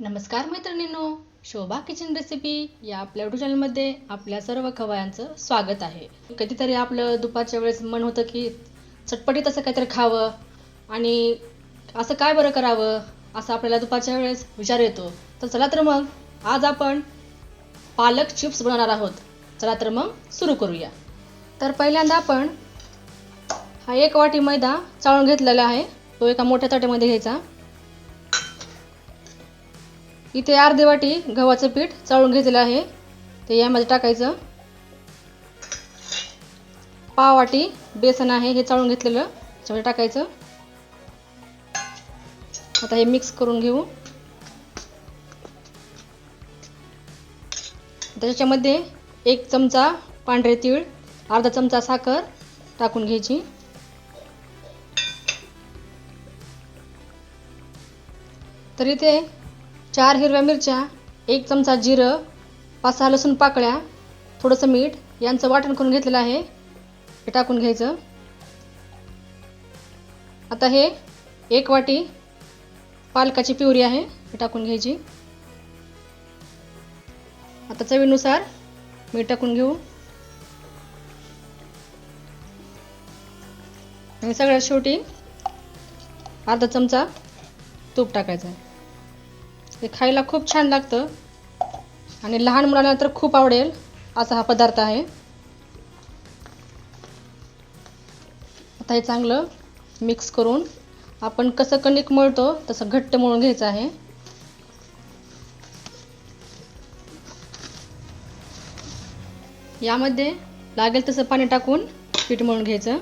नमस्कार मैत्रिणींनो शोभा kitchen recipe या आपल्या युट्यूब चॅनलमध्ये आपल्या सर्व खवयांचं स्वागत आहे. कधीतरी आपलं दुपारच्या वेळेस मन होतं की चटपटीत असं काहीतरी खावं आणि असं काय बरं करावं असं आपल्याला दुपारच्या वेळेस विचार येतो. तर चला तर मग आज आपण पालक चिप्स बनवणार आहोत. चला तर मग सुरू करूया. तर पहिल्यांदा आपण हा एक वाटी मैदा चाळून घेतलेला आहे. तो एका मोठ्या ताट्यामध्ये घ्यायचा. इथे अर्धी वाटी गव्हाचं पीठ चाळून घेतलेलं आहे. ते यामध्ये टाकायचं. पाव वाटी बेसन आहे हे चाळून घेतलेलं. त्याच्यामध्ये टाकायचं. आता हे मिक्स करून घेऊ. त्याच्यामध्ये एक चमचा पांढरे तीळ अर्धा चमचा साखर टाकून घ्यायची. तर इथे चार हिरव्या मिरच्या एक चमचा जिरं पाच सहा लसूण पाकळ्या थोडंसं मीठ यांचं वाटण करून घेतलेलं आहे. हे टाकून घ्यायचं. आता हे एक वाटी पालकाची पिवरी आहे हे टाकून घ्यायची. आता चवीनुसार मीठ टाकून घेऊ. आणि सगळ्यात शेवटी अर्धा चमचा तूप टाकायचं आहे. हे खायला खूप छान लागतं. आणि लहान मुलांना तर खूप आवडेल असा हा पदार्थ आहे. आता हे चांगलं मिक्स करून आपण कसं कणिक मळतो तसं घट्ट मळून घ्यायचं आहे. यामध्ये लागेल तसं पाणी टाकून पीठ मळून घ्यायचं.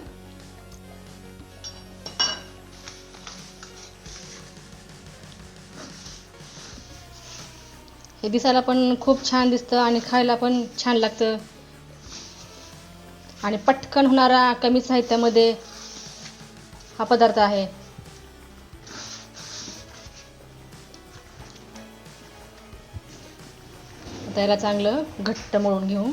हे दिसायला पण खूप छान दिसतं आणि खायला पण छान लागतं. आणि पटकन होणारा कमी साहित्यामध्ये हा पदार्थ आहे. त्याला चांगलं घट्ट मळून घेऊ.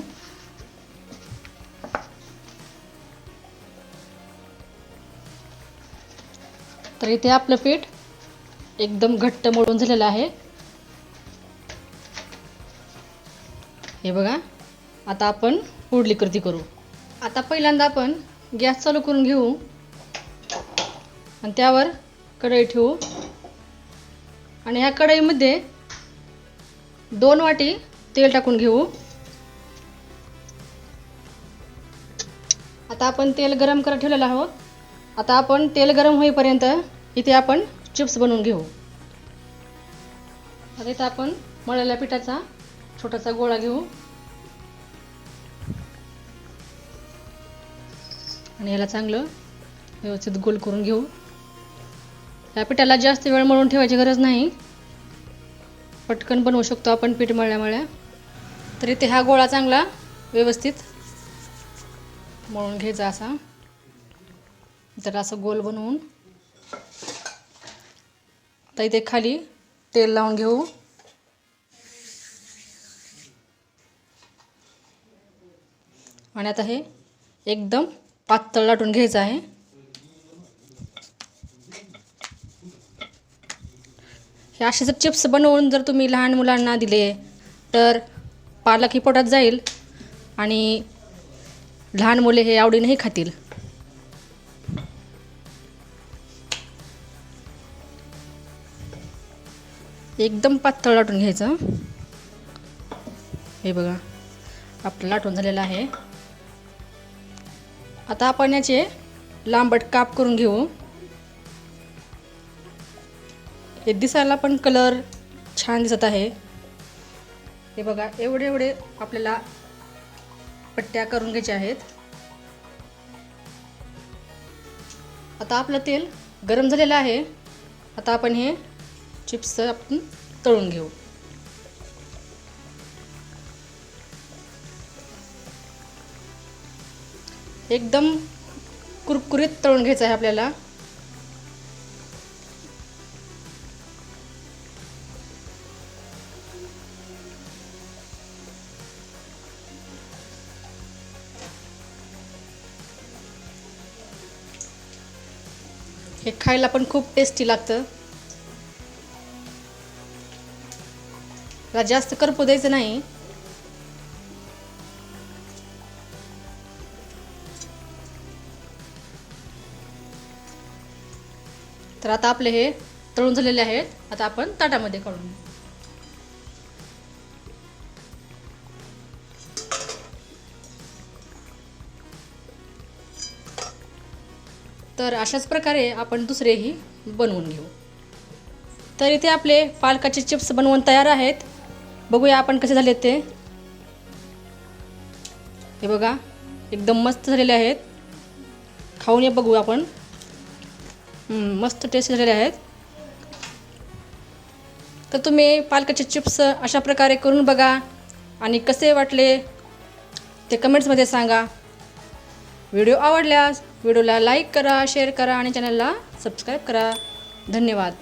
तर इथे आपलं पीठ एकदम घट्ट मळून झालेलं आहे. हे बघा. आता आपण पुढली कृती करू. आता पहिल्यांदा आपण गॅस चालू करून घेऊ. आणि त्यावर कढई ठेवू. आणि ह्या कढईमध्ये दोन वाटी तेल टाकून घेऊ. आता आपण तेल गरम करत ठेवलेलं आहोत. आता आपण तेल गरम होईपर्यंत इथे आपण चिप्स बनवून घेऊ. आता इथं आपण मळलेल्या पिठाचा छोटासा गोळा घेऊ. आणि याला चांगलं व्यवस्थित गोल करून घेऊ. या पिठाला जास्त वेळ मळून ठेवायची गरज नाही. पटकन बनवू शकतो आपण पीठ मळल्या तर इथे हा गोळा चांगला व्यवस्थित मळून घ्यायचा असा. तर असं गोल बनवून. आता इथे खाली तेल लावून घेऊ. आणि आता हे एकदम पातळ लाटून घ्यायचं आहे. हे असे जर चिप्स बनवून जर तुम्ही लहान मुलांना दिले तर पालक ही पोटात जाईल आणि लहान मुले हे आवडीनेही खातील. एकदम पातळ लाटून घ्यायचं. हे बघा आपलं लाटून झालेलं आहे. आता आपण याचे लांबट काप करून घेऊ. हे दिसायला पण कलर छान दिसत आहे. हे बघा एवढे एवढे आपल्याला पट्ट्या करून घ्यायच्या आहेत. आता आपलं तेल गरम झालेलं आहे. आता आपण हे चिप्स आपण तळून घेऊ. एकदम कुरकुरीत तळून घ्यायचं आहे आपल्याला. हे खायला पण खूप टेस्टी लागतं. त्याला जास्त करपू द्यायचं नाही. तर आता आपले हे तळून झालेले आहेत. आता आपण ताटामध्ये काढून घेऊ. तर अशाच प्रकारे आपण दुसरेही बनवून घेऊ. तर इथे आपले पालकाचे चिप्स बनवून तयार आहेत. बघूया आपण कसे झाले ते. हे बघा एकदम मस्त झालेले आहेत. खाऊन ये बघू आपण. मस्त टेस्ट झालेले आहेत. तर तुम्ही पालकाचे चिप्स अशा प्रकारे करून बघा आणि कसे वाटले ते कमेंट्समध्ये सांगा. व्हिडिओ आवडल्यास व्हिडिओला लाईक करा शेअर करा आणि चॅनलला सबस्क्राईब करा. धन्यवाद.